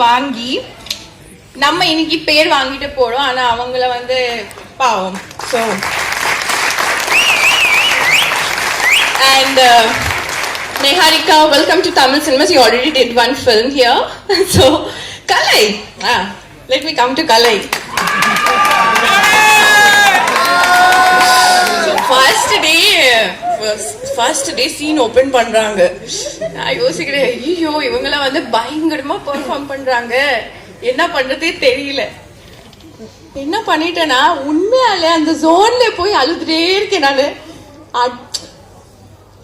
வாங்கி நம்ம இன்னைக்கு பேர் வாங்கிட்டு போறோம் ஆனா அவங்கள வந்து பாவம் so and Neharika welcome to Tamil cinemas you already did one film here so Kalai ah let me come to Kalai Kalai. First day first day scene open பண்றாங்க. நான் யோசிக்கிறேன் ஐயோ இவங்களாம் வந்து பயங்கரமா பெர்ஃபார்ம் பண்றாங்க. என்ன பண்றதே தெரியல. என்ன பண்ணிட்டேன்னா உண்மையால அந்த ஜோன்ல போய் அழுதுட்டே இருக்கேன் நானு. அட்-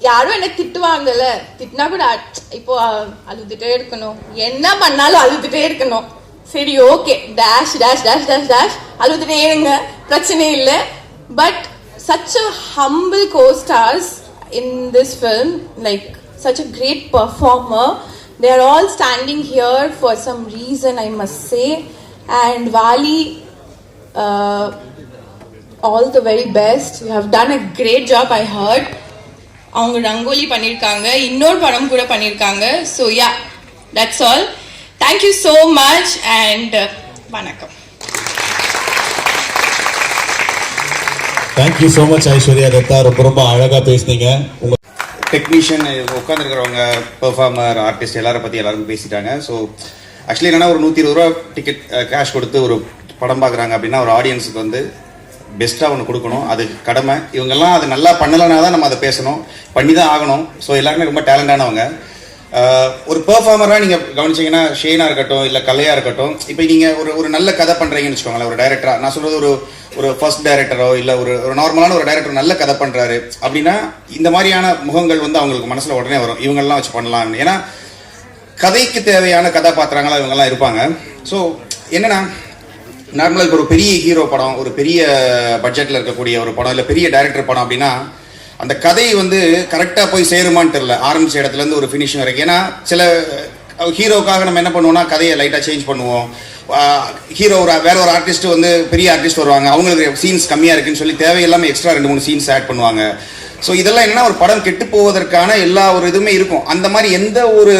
யாரும் என்ன திட்டுவாங்கல்ல. திட்டினா கூட அட்- இப்போ அழுதுட்டே இருக்கணும். என்ன பண்ணாலும் அழுதுட்டே இருக்கணும். சரி okay dash dash dash dash dash அழுதுட்டே இருங்க. பிரச்சனை இல்லை. But such a costars in this film like such a great performer they are all standing here for some reason i must say and vali uh, all the very best you have done a great job i heard அவங்க ரங்கோலி பண்ணியிருக்காங்க இன்னொரு படம் கூட பண்ணியிருக்காங்க so ya that's all thank you so much and வணக்கம் thank you so much Aishwarya Dutta ரொம்ப ரொம்ப அழகாக பேசுனீங்க. உங்க டெக்னீஷியன் உட்காந்துருக்கிறவங்க பெர்ஃபார்மர் ஆர்டிஸ்ட் எல்லாரும் பற்றி எல்லாருக்கும் பேசிட்டாங்க. ஸோ ஆக்சுவலி என்னென்னா ஒரு நூற்றி இருபது ரூபா டிக்கெட் கேஷ் கொடுத்து ஒரு படம் பார்க்குறாங்க அப்படின்னா ஒரு ஆடியன்ஸுக்கு வந்து பெஸ்ட்டாக ஒன்று கொடுக்கணும். அது கடமை. இவங்கெல்லாம் அது நல்லா பண்ணலைனா தான் நம்ம அதை பேசணும். பண்ணி தான் ஆகணும். ஸோ எல்லாருமே ரொம்ப டேலண்டானவங்க ஒரு பெர்ஃபார்மராக நீங்கள் கவனிச்சீங்கன்னா ஷேனாக இருக்கட்டும் இல்லை கலையாக இருக்கட்டும் இப்போ நீங்கள் ஒரு ஒரு நல்ல கதை பண்ணுறீங்கன்னு வச்சுக்கோங்களேன் ஒரு டைரக்டராக நான் சொல்கிறது ஒரு ஒரு ஃபர்ஸ்ட் டைரக்டரோ இல்லை ஒரு ஒரு நார்மலான ஒரு டைரக்டர் நல்ல கதை பண்ணுறாரு அப்படின்னா இந்த மாதிரியான முகங்கள் வந்து அவங்களுக்கு மனசில் உடனே வரும். இவங்கெல்லாம் வச்சு பண்ணலாம் ஏன்னா கதைக்கு தேவையான கதாபாத்திரங்களாக இவங்கெல்லாம் இருப்பாங்க. ஸோ என்னென்னா நார்மலாக இப்போ ஒரு பெரிய ஹீரோ படம் ஒரு பெரிய பட்ஜெட்டில் இருக்கக்கூடிய ஒரு படம் இல்லை பெரிய டைரக்டர் படம் அப்படின்னா அந்த கதை வந்து கரெக்டாக போய் சேருமான்னு தெரில ஆரம்பிச்ச இடத்துலேருந்து ஒரு ஃபினிஷிங் வரைக்கும். ஏன்னா சில ஹீரோக்காக நம்ம என்ன பண்ணுவோம்னா கதையை லைட்டாக சேஞ்ச் பண்ணுவோம். ஹீரோ ஒரு வேற ஒரு ஆர்டிஸ்ட் வந்து பெரிய ஆர்டிஸ்ட் வருவாங்க. அவங்களுக்கு சீன்ஸ் கம்மியாக இருக்குன்னு சொல்லி தேவையில்லாமல் எக்ஸ்ட்ரா ரெண்டு மூணு சீன்ஸ் ஆட் பண்ணுவாங்க. ஸோ இதெல்லாம் என்ன ஒரு படம் கெட்டு போவதற்கான எல்லா ஒரு இதுவுமே இருக்கும். அந்த மாதிரி எந்த ஒரு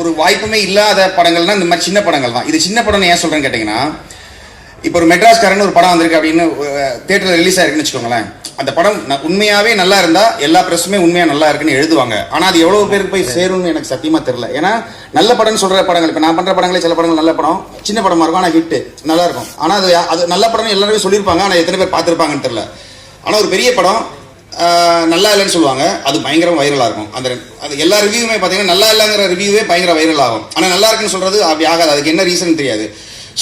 ஒரு வாய்ப்புமே இல்லாத படங்கள்னா இந்த மாதிரி சின்ன படங்கள் தான் இது சின்ன படம்னு ஏன் சொல்கிறேன்னு கேட்டிங்கன்னா இப்போ ஒரு மெட்ராஸ்காரன் ஒரு படம் வந்திருக்கு அப்படின்னு தேட்டரில் ரிலீஸ் ஆயிருக்குன்னு வச்சுக்கோங்களேன். அந்த படம் உண்மையாவே நல்லா இருந்தா எல்லா பிரஸுமே உண்மையா நல்லா இருக்குன்னு எழுதுவாங்க. ஆனா அது எவ்வளவு பேருக்கு போய் சேரும்னு எனக்கு சத்தியமா தெரியல. ஏன்னா நல்ல படம்னு சொல்ற படங்கள் இப்போ நான் பண்ற படங்களே சில படங்கள் நல்ல படம் சின்ன படமா இருக்கும் ஆனா ஹிட் நல்லா இருக்கும். ஆனா அது அது நல்ல படம் எல்லாருமே சொல்லியிருப்பாங்க ஆனா எத்தனை பேர் பார்த்துருப்பாங்கன்னு தெரியல. ஆனா ஒரு பெரிய படம் நல்லா இல்லைன்னு சொல்லுவாங்க அது பயங்கர வைரலாக இருக்கும். அந்த அது எல்லா ரிவ்யூவுமே பார்த்தீங்கன்னா நல்லா இல்லைங்கிற ரிவ்யூவே பயங்கர வைரல் ஆகும். ஆனால் நல்லா இருக்குன்னு சொல்றது அப்படி ஆகாது. அதுக்கு என்ன ரீசன் தெரியாது.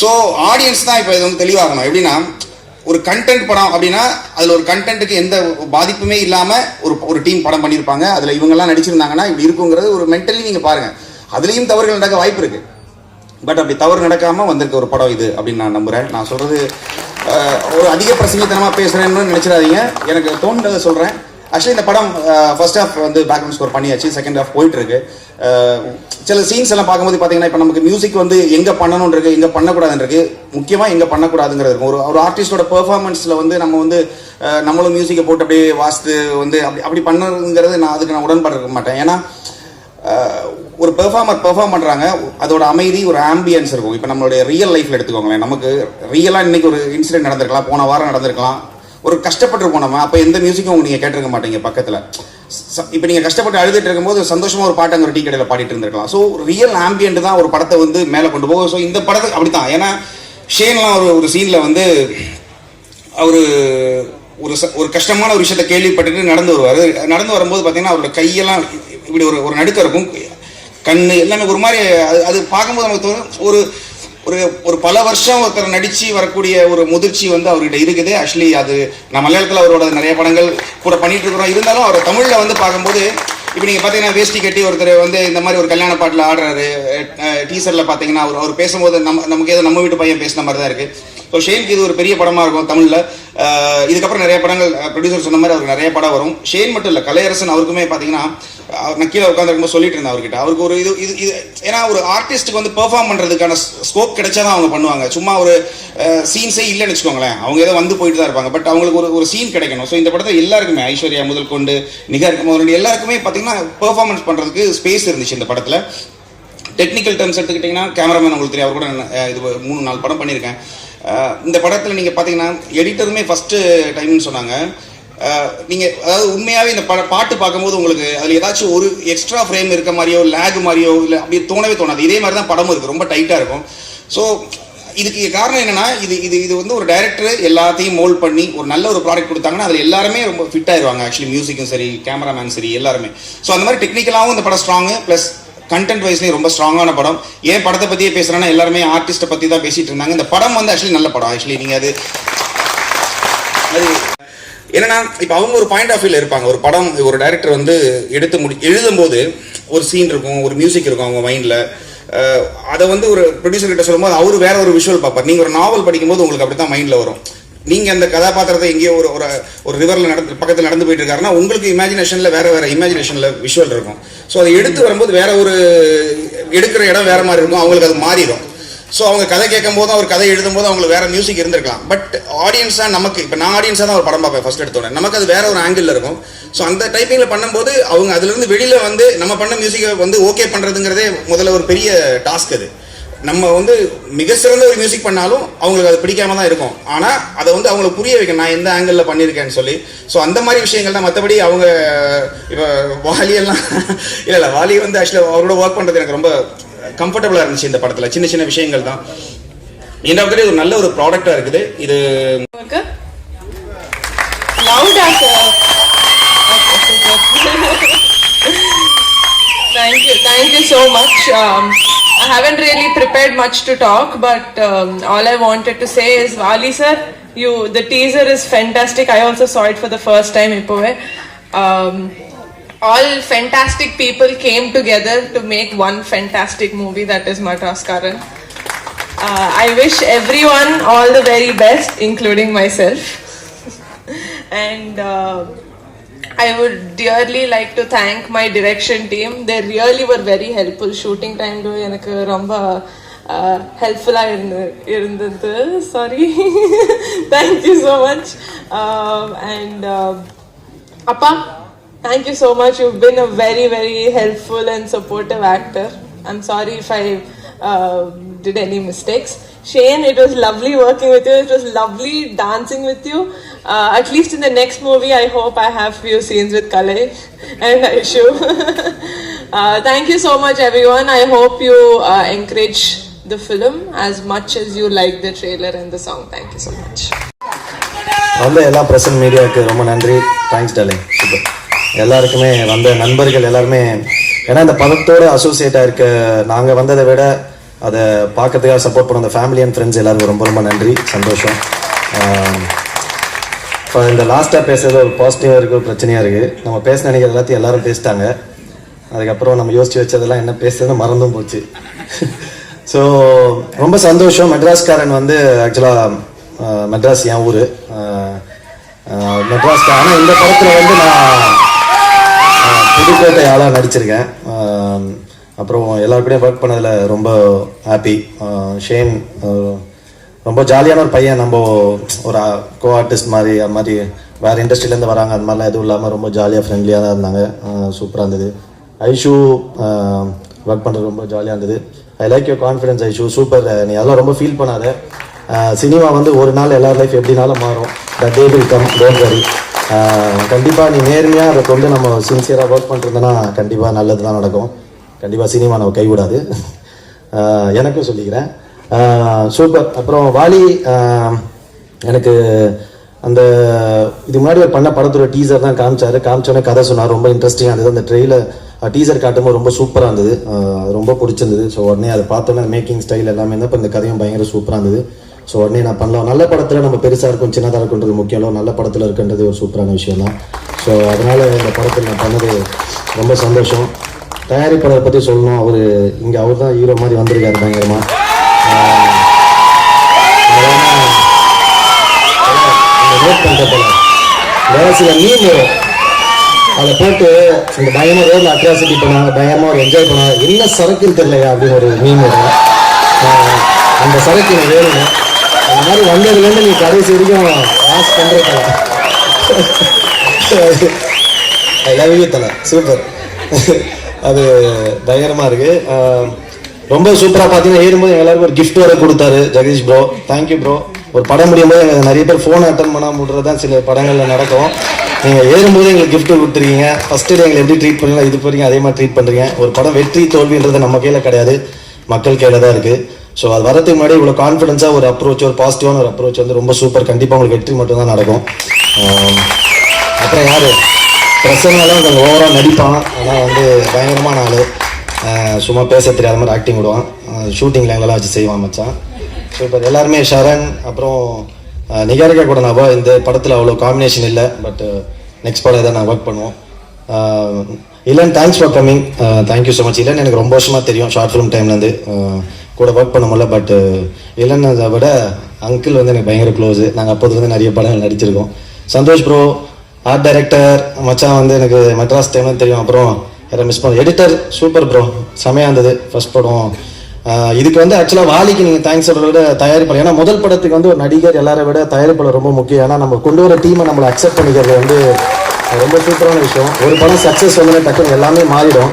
ஸோ ஆடியன்ஸ் தான் இப்போ இது வந்து தெளிவாகணும். எப்படின்னா ஒரு கண்டென்ட் படம் அப்படின்னா அதில் ஒரு கண்டென்ட்டுக்கு எந்த பாதிப்புமே இல்லாமல் ஒரு ஒரு டீம் படம் பண்ணியிருப்பாங்க. அதில் இவங்கெல்லாம் நடிச்சிருந்தாங்கன்னா இப்படி இருக்குங்கிறது ஒரு மென்டலி நீங்கள் பாருங்கள் அதுலேயும் தவறுகள் நடக்க வாய்ப்பு இருக்குது பட் அப்படி தவறு நடக்காமல் வந்திருக்க ஒரு படம் இது அப்படின்னு நான் நம்புகிறேன் நான் சொல்கிறது ஒரு அதிக பிரசங்கத்தனமாக பேசுகிறேன்னு நினச்சிடாதீங்க. எனக்கு தோணுனதை சொல்கிறேன் ஆக்சுவலி இந்த படம் uh, ஃபர்ஸ்ட் ஹாஃப் வந்து பேக்ரவுண்ட் ஸ்கோர் பண்ணியாச்சு செகண்ட் ஹாஃப் போயிட்டு இருக்கு uh, சில சீன்ஸ் எல்லாம் பார்க்கும்போது பார்த்தீங்கன்னா இப்போ நமக்கு மியூசிக் வந்து எங்கே பண்ணணும் இருக்கு எங்கே பண்ணக்கூடாதுன்னு இருக்கு முக்கியமா பண்ணக்கூடாதுங்கிறது இருக்கும். ஒரு ஒரு ஆர்டிஸ்டோட பெர்ஃபார்மன்ஸில் வந்து நம்ம வந்து uh, நம்மளும் மியூசிக்கை போட்டு அப்படியே வாஸ்து வந்து அப்படி அப்படி பண்ணுங்கிறது நான் அதுக்கு நான் உடன்பாடு இருக்க மாட்டேன். ஏன்னா ஒரு பெர்ஃபார்மர் பெர்ஃபார்ம் பண்ணுறாங்க அதோட அமைதி ஒரு ஆம்பியன்ஸ் இருக்கும். இப்போ நம்மளுடைய ரியல் லைஃப்பில் எடுத்துக்கோங்களேன். நமக்கு ரியலாக இன்னைக்கு ஒரு இன்சிடென்ட் நடந்திருக்கலாம் போன வாரம் நடந்திருக்கலாம். ஒரு கஷ்டப்பட்டுருப்போம் நம்ம. அப்போ எந்த மியூசிக்கும் நீங்கள் கேட்டிருக்க மாட்டீங்க பக்கத்தில். இப்போ நீங்கள் கஷ்டப்பட்டு அழுதுட்டு இருக்கும்போது சந்தோஷமாக ஒரு பாட்டு அங்கே ஒரு டீ கடையில் பாடிட்டு இருந்திருக்கலாம். ஸோ ரியல் ஆம்பியன்ட் தான் ஒரு படத்தை வந்து மேலே கொண்டு போகும். ஸோ இந்த படத்துக்கு அப்படி தான் ஏன்னா ஷேன்லாம் ஒரு ஒரு சீனில் வந்து அவர் ஒரு ச- ஒரு கஷ்டமான ஒரு விஷயத்தை கேள்விப்பட்டுட்டு நடந்து வருவார். நடந்து வரும்போது பார்த்தீங்கன்னா அவரோட கையெல்லாம் இப்படி ஒரு ஒரு நடுக்கம் இருக்கும் கண் எல்லாமே ஒரு மாதிரி அது அது பார்க்கும்போது நமக்கு தோணும் ஒரு ஒரு ஒரு பல வருஷம் ஒருத்தர் நடித்து வரக்கூடிய ஒரு முதிர்ச்சி வந்து அவர்கிட்ட இருக்குது. ஆக்சுவலி அது நான் மலையாளத்தில் அவரோட நிறைய படங்கள் கூட பண்ணிட்டு இருக்கிறோம். இருந்தாலும் அவர் தமிழில் வந்து பார்க்கும்போது இப்போ நீங்கள் பார்த்தீங்கன்னா வேஷ்டி கட்டி ஒருத்தர் வந்து இந்த மாதிரி ஒரு கல்யாண பாட்டில் ஆடுறாரு. டீசரில் பார்த்தீங்கன்னா அவர் அவர் பேசும்போது நம்ம நமக்கு ஏதோ நம்ம வீட்டு பையன் பேசின மாதிரி தான் இருக்குது ஸோ ஷேனுக்கு இது ஒரு பெரிய படமாக இருக்கும் தமிழில். இதுக்கப்புறம் நிறைய படங்கள் ப்ரொடியூசர் சொன்ன மாதிரி அவருக்கு நிறைய படம் வரும். ஷேன் மட்டும் இல்லை கலையரசன் அவருக்குமே பார்த்தீங்கன்னா அவர் நான் கீழே உட்காந்துருக்கும்போது சொல்லிட்டு இருந்தேன் அவர்கிட்ட. அவருக்கு ஒரு இது இது இது ஏன்னா ஒரு ஆர்டிஸ்ட்டுக்கு வந்து பெர்ஃபார்ம் பண்ணுறதுக்கான ஸ்கோப் கிடைச்சா தான் அவங்க பண்ணுவாங்க. சும்மா ஒரு சீன்ஸே இல்லைன்னு வச்சுக்கோங்களேன். அவங்க ஏதோ வந்து போயிட்டு தான் இருப்பாங்க. பட் அவங்களுக்கு ஒரு ஒரு சீன் கிடைக்கணும். ஸோ இந்த படத்தை எல்லாருக்குமே ஐஸ்வர்யா முதல் கொண்டு நிகர் முதல் எல்லாருக்குமே பார்த்தீங்கன்னா பெர்ஃபார்மன்ஸ் பண்ணுறதுக்கு ஸ்பேஸ் இருந்துச்சு இந்த படத்தில். டெக்னிக்கல் டேர்ம்ஸ் எடுத்துக்கிட்டிங்கன்னா கேமராமேன் உங்களுக்கு தெரியும். அவர் கூட இது மூணு நாலு படம் பண்ணியிருக்கேன். இந்த படத்தில் நீங்கள் பார்த்தீங்கன்னா எடிட்டருமே ஃபஸ்ட்டு டைம்னு சொன்னாங்க. நீங்கள் அதாவது உண்மையாகவே இந்த பட பாட்டு பார்க்கும்போது உங்களுக்கு அதில் ஏதாச்சும் ஒரு எக்ஸ்ட்ரா ஃப்ரேம் இருக்க மாதிரியோ லேக் மாதிரியோ இல்லை அப்படியே தோணவே தோணாது. இதே மாதிரி தான் படமும் இருக்குது ரொம்ப டைட்டாக இருக்கும். ஸோ இதுக்கு காரணம் என்னென்னா இது இது இது வந்து ஒரு டைரக்டர் எல்லாத்தையும் மோல்ட் பண்ணி ஒரு நல்ல ஒரு ப்ராடக்ட் கொடுத்தாங்கன்னா அதில் எல்லாருமே ரொம்ப ஃபிட் ஆயிடுவாங்க ஆக்சுவலி மியூசிக்கும் சரி கேமராமேன் சரி எல்லாருமே. ஸோ அந்த மாதிரி டெக்னிக்கலாகவும் இந்த படம் ஸ்ட்ராங்கு ப்ளஸ் கண்டென்ட் வைஸ்லேயும் ரொம்ப ஸ்ட்ராங்கான படம். ஏன் படத்தை பற்றியே பேசுகிறேன்னா எல்லாருமே ஆர்டிஸ்ட்டை பற்றி தான் பேசிட்டு இருந்தாங்க. இந்த படம் வந்து ஆக்சுவலி நல்ல படம். ஆக்சுவலி நீங்கள் அது அது என்னன்னா இப்போ அவங்க ஒரு பாயிண்ட் ஆஃப் வியூவில் இருப்பாங்க. ஒரு படம் ஒரு டைரக்டர் வந்து எடுத்து முடி எழுதும்போது ஒரு சீன் இருக்கும் ஒரு மியூசிக் இருக்கும் அவங்க மைண்டில் அதை வந்து ஒரு ப்ரொடியூசர் கிட்ட சொல்லும்போது அவர் வேற ஒரு விஷுவல் பார்ப்பார். நீங்கள் ஒரு நாவல் படிக்கும்போது உங்களுக்கு அப்படி தான் மைண்டில் வரும். நீங்க அந்த கதாபாத்திரத்தை எங்கேயோ ஒரு ஒரு ஒரு ரிவரில் நடந்து பக்கத்தில் நடந்து போயிட்டு இருக்காருன்னா உங்களுக்கு இமேஜினேஷன்ல வேற வேற இமேஜினேஷன்ல விஷுவல் இருக்கும். ஸோ அதை எடுத்து வரும்போது வேற ஒரு எடுக்கிற இடம் வேற மாதிரி இருக்கும். அவங்களுக்கு அது மாறிடும். ஸோ அவங்க கதை கேட்கும் போதும் அவர் கதை எழுதும் போது அவங்களுக்கு வேற மியூசிக் இருந்திருக்கலாம். பட் ஆடியன்ஸாக நமக்கு இப்போ நான் ஆடியன்ஸாக தான் ஒரு படம் பார்ப்பேன் ஃபர்ஸ்ட் எடுத்தோட நமக்கு அது வேற ஒரு ஆங்கிள் இருக்கும். ஸோ அந்த டைப்பிங்கில் பண்ணும்போது அவங்க அதுலேருந்து வெளியில் வந்து நம்ம பண்ண மியூசிக்கை வந்து ஓகே பண்ணுறதுங்கிறதே முதல்ல ஒரு பெரிய டாஸ்க் அது. நம்ம வந்து மிக சிறந்த ஒரு மியூசிக் பண்ணாலும் அவங்களுக்கு அது பிடிக்காம தான் இருக்கும். ஆனால் அதை வந்து அவங்களுக்கு புரிய வைக்கணும். நான் எந்த ஆங்கிளில் பண்ணியிருக்கேன்னு சொல்லி. ஸோ அந்த மாதிரி விஷயங்கள் தான் மற்றபடி அவங்க இப்போ வாலியெல்லாம் இல்லை இல்லை வாலி வந்து ஆக்சுவலாக அவரோட ஒர்க் பண்ணுறது எனக்கு ரொம்ப கம்ஃபர்டபுளாக இருந்துச்சு இந்த படத்தில். சின்ன சின்ன விஷயங்கள் தான். எண்ட் ஆஃப் ஒரு நல்ல ஒரு ப்ராடக்டாக இருக்குது. இது உங்களுக்கு? லவுடா so much i haven't really prepared much to talk but um, all i wanted to say is vali sir you the teaser is fantastic. I also saw it for the first time ipove um, all fantastic people came together to make one fantastic movie that is madras karan uh, I wish everyone all the very best, including myself. and uh, I would dearly like to thank my direction team. They really were very helpful. Shooting time do எனக்கு ரொம்ப ஹெல்ப்ஃபுல்லாக இருந்து இருந்தது sorry thank you so much and அப்பா thank you so much you've been a very very helpful and supportive actor i'm sorry if i uh, did any mistakes shane it was lovely working with you it was lovely dancing with you Uh, at least in the next movie i hope i have few scenes with kale and aishu uh, thank you so much everyone i hope you uh, encourage the film as much as you like the trailer and the song thank you so much வந்த எல்லா present மீடியாவுக்கு ரொம்ப நன்றி thanks darling super எல்லாருக்குமே வந்த நண்பர்கள் எல்லாருமே ஏன்னா இந்த படத்தோட அசோசியேட் ஆயிருக்க நாங்கள் வந்ததை விட அதை பார்க்கறதுக்காக சப்போர்ட் பண்ண அந்த ஃபேமிலி அண்ட் ஃப்ரெண்ட்ஸ் எல்லாருக்கும் ரொம்ப ரொம்ப நன்றி சந்தோஷம் இப்போ இந்த லாஸ்ட்டாக பேசுறது ஒரு பாசிட்டிவாக இருக்குது ஒரு பிரச்சனையாக இருக்குது நம்ம பேச நினைக்கிறது எல்லாத்தையும் எல்லாரும் பேசிட்டாங்க. அதுக்கப்புறம் நம்ம யோசிச்சு வச்சதெல்லாம் என்ன பேசுறதுன்னு மறந்தும் போச்சு. ஸோ ரொம்ப சந்தோஷம். மெட்ராஸ்காரன் வந்து ஆக்சுவலாக மெட்ராஸ் என் ஊர். மெட்ராஸ் ஆனால் இந்த படத்தில் வந்து நான் புதுக்கோட்டை ஆளாக நடிச்சிருக்கேன். அப்புறம் எல்லாருக்கூடையும் ஒர்க் பண்ணதில் ரொம்ப ஹாப்பி ஷேன் ரொம்ப ஜாலியான ஒரு பையன் நம்ம ஒரு கோ ஆர்டிஸ்ட் மாதிரி அது மாதிரி வேறு இண்டஸ்ட்ரியிலேருந்து வராங்க அந்த மாதிரிலாம் எதுவும் இல்லாமல் ரொம்ப ஜாலியாக ஃப்ரெண்ட்லியாக தான் இருந்தாங்க. சூப்பராக இருந்தது. ஐஷு ஒர்க் பண்ணுறது ரொம்ப ஜாலியாக இருந்தது. I like your confidence Aishu. Super நீ அதெல்லாம் ரொம்ப ஃபீல் பண்ணாத. சினிமா வந்து ஒரு நாள் எல்லார் லைஃப் எப்படினாலும் மாறும். The day will come don't worry கண்டிப்பாக நீ நேர்மையாக அதை கொண்டு நம்ம சின்சியராக ஒர்க் பண்ணுறதுன்னா கண்டிப்பாக நல்லது தான் நடக்கும். கண்டிப்பாக சினிமா நம்ம கைவிடாது. எனக்கும் சொல்லிக்கிறேன். சூப்பர். அப்புறம் வாலி எனக்கு அந்த இது முன்னாடி ஒரு பண்ண படத்தோட டீசர் தான் காமிச்சாரு. காமிச்சோன்னே கதை சொன்னார். ரொம்ப இன்ட்ரெஸ்டிங்காக இருந்தது. அந்த ட்ரெயிலர் டீசர் காட்டும்போது ரொம்ப சூப்பராக இருந்தது. அது ரொம்ப பிடிச்சிருந்தது. ஸோ உடனே அதை பார்த்தோன்னே மேக்கிங் ஸ்டைல் எல்லாமே இருந்தால் இப்போ இந்த கதையும் பயங்கர சூப்பராக இருந்தது. ஸோ உடனே நான் பண்ணலாம். நல்ல படத்தில் நம்ம பெருசாக இருக்கும் சின்னதாக இருக்குன்றது முக்கியம் இல்லை. நல்ல படத்தில் இருக்குன்றது ஒரு சூப்பரான விஷயம் தான். ஸோ அதனால் இந்த படத்தில் நான் பண்ணது ரொம்ப சந்தோஷம். தயாரிப்பாளரை பற்றி சொல்லணும். அவர் இங்கே அவர் தான் ஹீரோ மாதிரி வந்திருக்காரு பயங்கரமாக ரோட் பண்ணிட்ட போல வேற சில மீன் வரும். அதை போட்டு இந்த பயமாக ரோட்ல அட்ராசிட்டி பண்ணாங்க பயமாக ஒரு என்ஜாய் பண்ணாங்க என்ன சரக்குன்னு தெரியலையா அப்படின்னு ஒரு மீன் வரும். அந்த சரக்கு எனக்கு வேணும் அந்த மாதிரி வந்ததுலேருந்து நீ கடைசி வரைக்கும் வாஷ் பண்ணுறேன் ஐ லவ் யூ தலை. சூப்பர் அது பயங்கரமாக இருக்கு. ரொம்ப சூப்பராக பார்த்தீங்கன்னா ஏறும்போது எங்க எல்லாருக்கும் ஒரு கிஃப்ட் வர கொடுத்தாரு ஜெகதீஷ் ப்ரோ தேங்க்யூ ப்ரோ ஒரு படம் முடியும் போது நிறைய பேர் ஃபோன் அட்டன் பண்ணாமல் விட்றது தான் சில படங்களில் நடக்கும். நீங்கள் ஏறும்போது எங்களுக்கு கிஃப்ட்டு கொடுத்துருக்கீங்க. ஃபஸ்ட்டு டே எங்களை எப்படி ட்ரீட் பண்ணலாம் இது வரைக்கும் அதே மாதிரி ட்ரீட் பண்ணுறீங்க ஒரு படம் வெற்றி தோல்வின்றது நம்ம கையில் கிடையாது. மக்கள் கையில் தான் இருக்குது ஸோ அது வரதுக்கு முன்னாடி இவ்வளோ கான்ஃபிடன்ஸாக ஒரு அப்ரோச் ஒரு பாசிட்டிவான ஒரு அப்ரோச் வந்து ரொம்ப சூப்பர் கண்டிப்பாக உங்களுக்கு வெற்றி மட்டும்தான் நடக்கும். அப்புறம் யார்? பிரசன்னாலும் கொஞ்சம் ஓவராக நடிப்பான். ஆனால் வந்து பயங்கரமான ஆள். சும்மா பேச தெரியாத மாதிரி ஆக்டிங் விடுவான். ஷூட்டிங் லைன்லலாம் வச்சு செய்வான் மச்சான். ஸோ இப்போ எல்லாருமே ஷரண் அப்புறம் அஹ், நிகாரிகா கூட நான் இந்த படத்தில் அவ்வளோ காம்பினேஷன் இல்லை பட் நெக்ஸ்ட் படம் இதை நான் ஒர்க் பண்ணுவோம். ஆஹ் thanks for coming thank you so much Elan எனக்கு ரொம்ப வருஷமாக தெரியும் ஷார்ட் ஃபிலிம் டைம்லேருந்து கூட ஒர்க் பண்ண முடியல பட் இளன் அதை விட அங்கிள் வந்து எனக்கு பயங்கர க்ளோஸு நாங்கள் அப்போதுலேருந்து நிறைய படங்கள் நடிச்சிருக்கோம். சந்தோஷ் ப்ரோ ஆர்ட் டைரக்டர் மச்சான் வந்து எனக்கு மெட்ராஸ் டைம்ல தெரியும். அப்புறம் யாரை மிஸ் பண்ண எடிட்டர் சூப்பர் ப்ரோ செமையாக இருந்தது. ஃபர்ஸ்ட் படம் இதுக்கு வந்து ஆக்சுவலாக வாலிக்கு நீங்கள் தேங்க்ஸ் சொல்கிறத விட தயாரிப்பாளர் ஏன்னா முதல் படத்துக்கு வந்து ஒரு நடிகர் எல்லாரை விட தயாரிப்பாளர் ரொம்ப முக்கியம். ஏன்னா நம்ம கொண்டு வர டீமை நம்மளை அக்செப்ட் பண்ணிக்கிறது வந்து ரொம்ப சூப்பரான விஷயம். ஒரு படம் சக்ஸஸ் வந்து டக்குன்னு எல்லாமே மாறிடும்.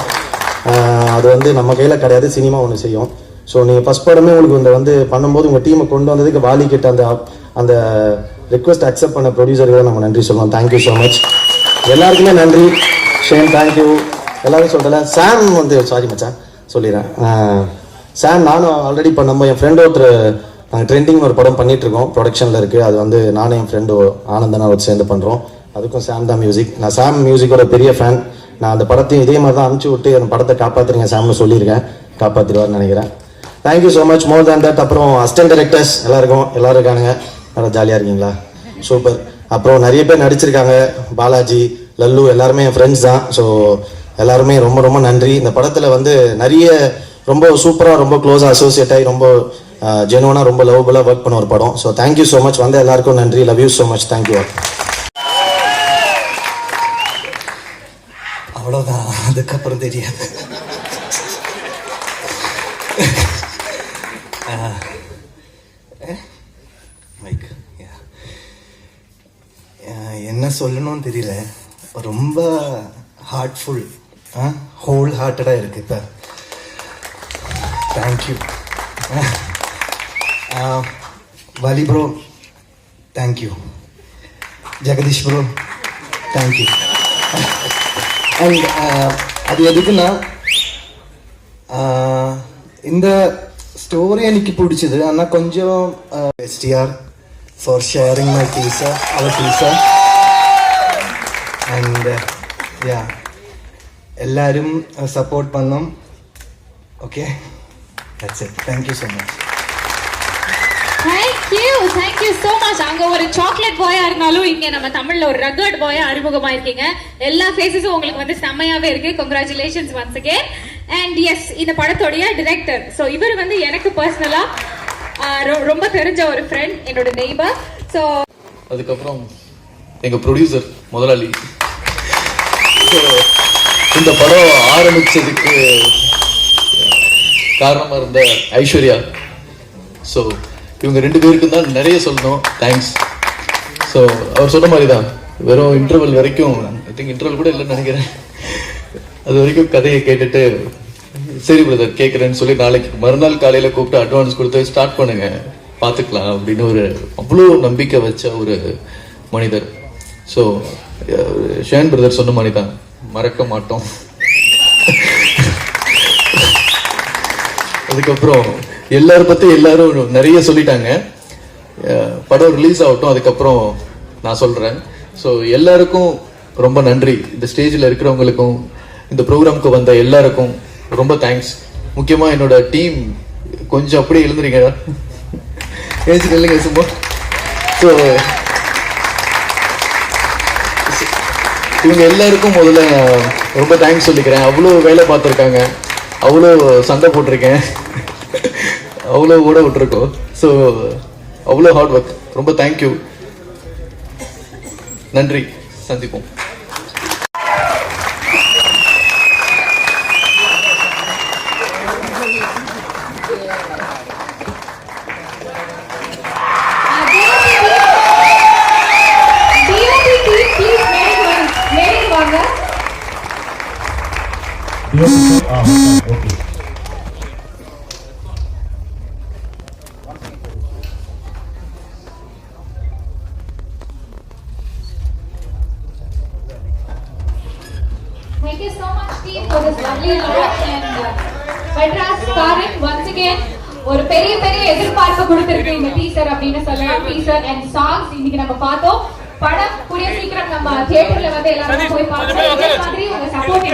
அது வந்து நம்ம கையில் கிடையாது சினிமா ஒன்று செய்யும். ஸோ நீங்கள் ஃபஸ்ட் படமே உங்களுக்கு இந்த வந்து பண்ணும்போது உங்கள் டீமை கொண்டு வந்ததுக்கு வாலி கிட்ட அந்த அந்த ரிக்வஸ்ட் அக்செப்ட் பண்ண ப்ரொடியூசருக்கு நம்ம நன்றி சொல்லலாம் தேங்க்யூ ஸோ மச் எல்லாருக்குமே நன்றி. ஷேம் தேங்க்யூ எல்லாரும் சொல்கிறல சாம் வந்து சாரி மச்சான் சொல்லிடுறேன். சார் நானும் ஆல்ரெடி இப்போ நம்ம என் ஃப்ரெண்டு ஒருத்தர் நாங்கள் ட்ரெண்டிங் ஒரு படம் பண்ணிகிட்ருக்கோம் ப்ரொடக்ஷனில் இருக்குது அது வந்து நானும் என் ஃப்ரெண்டு ஆனந்தனா ஒரு சேர்ந்து பண்ணுறோம் அதுக்கும் சாம் தான் மியூசிக் நான் சாம் மியூசிக்கோட பெரிய ஃபேன் நான் அந்த படத்தையும் இதே மாதிரி தான் அனுப்பிச்சி விட்டு அந்த படத்தை காப்பாற்றுறீங்க சாம்னு சொல்லியிருக்கேன். காப்பாற்றிடுவார்னு நினைக்கிறேன். Thank you so much more than that அப்புறம் அசிஸ்டன்ட் டேரக்டர்ஸ் எல்லாருக்கும் எல்லோரும் இருக்கானுங்க. நல்லா ஜாலியாக இருக்கீங்களா? சூப்பர் அப்புறம் நிறைய பேர் நடிச்சிருக்காங்க. பாலாஜி லல்லு எல்லாருமே என் ஃப்ரெண்ட்ஸ் தான். ஸோ எல்லாருமே ரொம்ப ரொம்ப நன்றி. இந்த படத்தில் வந்து நிறைய ரொம்ப சூப்பராக ரொம்ப க்ளோஸாக அசோசியேட் ஆகி ரொம்ப ஜெனுவனாக ரொம்ப லவபுளாக ஒர்க் பண்ண ஒரு படம். ஸோ தேங்க்யூ ஸோ மச் வந்த எல்லாருக்கும் நன்றி. Love you so much thank you அவ்வளோதான் அதுக்கப்புறம் தெரியாது. என்ன சொல்லணும்னு தெரியல. ரொம்ப ஹார்ட்ஃபுல் ஹோல் ஹார்ட்டடாக இருக்குது இப்போ. Thank you Vali bro thank you Jagadish bro thank you and அது எதுக்குன்னா ஆஹ், இந்த ஸ்டோரி எனக்கு பிடிச்சது ஆனால் கொஞ்சம் STR for sharing my teaser our teaser and yeah எல்லாரும் சப்போர்ட் பண்ணோம் okay that's it thank you so much thank you thank you so much அங்க ஒரு சாக்லேட் பாயா இருந்தாலும் இங்க நம்ம தமிழ்ல ஒரு ரகர்ட் பாயா அறிமுகமாயிருக்கீங்க எல்லா ஃபேஸஸும் உங்களுக்கு வந்து செம்மையாவே இருக்கு. Congratulations once again and yes இந்த படத்தோடைய டிரெக்டர் ஸோ இவர் வந்து எனக்கு பர்சனலா ரொம்ப தெரிஞ்ச ஒரு ஃப்ரெண்ட் என்னோட நெய்பர் ஸோ அதுக்கப்புறம் எங்கள் ப்ரொடியூசர் முதலாளி. So, இந்த படம் ஆரம்பிச்சதுக்கு காரணமாக இருந்த ஐஸ்வர்யா. ஸோ இவங்க ரெண்டு பேருக்கும் தான் நிறைய சொல்லணும். தேங்க்ஸ் ஸோ அவர் சொன்ன மாதிரி தான் வெறும் இன்டர்வல் வரைக்கும் ஐ திங்க் இன்டர்வல் கூட இல்லைன்னு நினைக்கிறேன். அது வரைக்கும் கதையை கேட்டுட்டு சரி பிரதர் கேட்குறேன்னு சொல்லி நாளைக்கு மறுநாள் காலையில் கூப்பிட்டு அட்வான்ஸ் கொடுத்து ஸ்டார்ட் பண்ணுங்க. பார்த்துக்கலாம் அப்படின்னு ஒரு அவ்வளோ நம்பிக்கை வச்ச ஒரு மனிதர். ஸோ ஷேன் பிரதர் சொன்ன மாதிரி தான் மறக்க மாட்டோம். அதுக்கப்புறம் எல்லாரும் பற்றி எல்லாரும் நிறைய சொல்லிட்டாங்க. படம் ரிலீஸ் ஆகட்டும் அதுக்கப்புறம் நான் சொல்கிறேன் ஸோ எல்லாருக்கும் ரொம்ப நன்றி. இந்த ஸ்டேஜில் இருக்கிறவங்களுக்கும் இந்த ப்ரோக்ராமுக்கு வந்த எல்லாருக்கும் ரொம்ப தேங்க்ஸ் முக்கியமாக என்னோட டீம் கொஞ்சம் அப்படியே எழுந்துறீங்க. ஏச்சு இல்லைங்க சும்மா. ஸோ இவங்க எல்லாருக்கும் முதல்ல ரொம்ப தேங்க்ஸ் சொல்லிக்கிறேன். அவ்வளோ வேலை பார்த்துருக்காங்க. அவ்வளோ சண்டை போட்டிருக்கேன். அவ்வளோ ஓட விட்டுருக்கோம். ஸோ அவ்வளோ ஹார்ட் ஒர்க் ரொம்ப தேங்க்யூ நன்றி. சந்திப்போம். Thank ஒரு பெரிய பெரிய எதிர்பார்ப்பு கொடுத்திருக்கு இந்த டீசர் அப்படின்னு சொல்லலாம். டீசர் அண்ட் சாங்ஸ் இன்னைக்கு நம்ம பார்த்தோம். படம் கூடிய சீக்கிரம் நம்ம தியேட்டர்ல வந்து எல்லாரும் போய் பார்க்கலாம். இதே மாதிரி உங்க சப்போர்ட்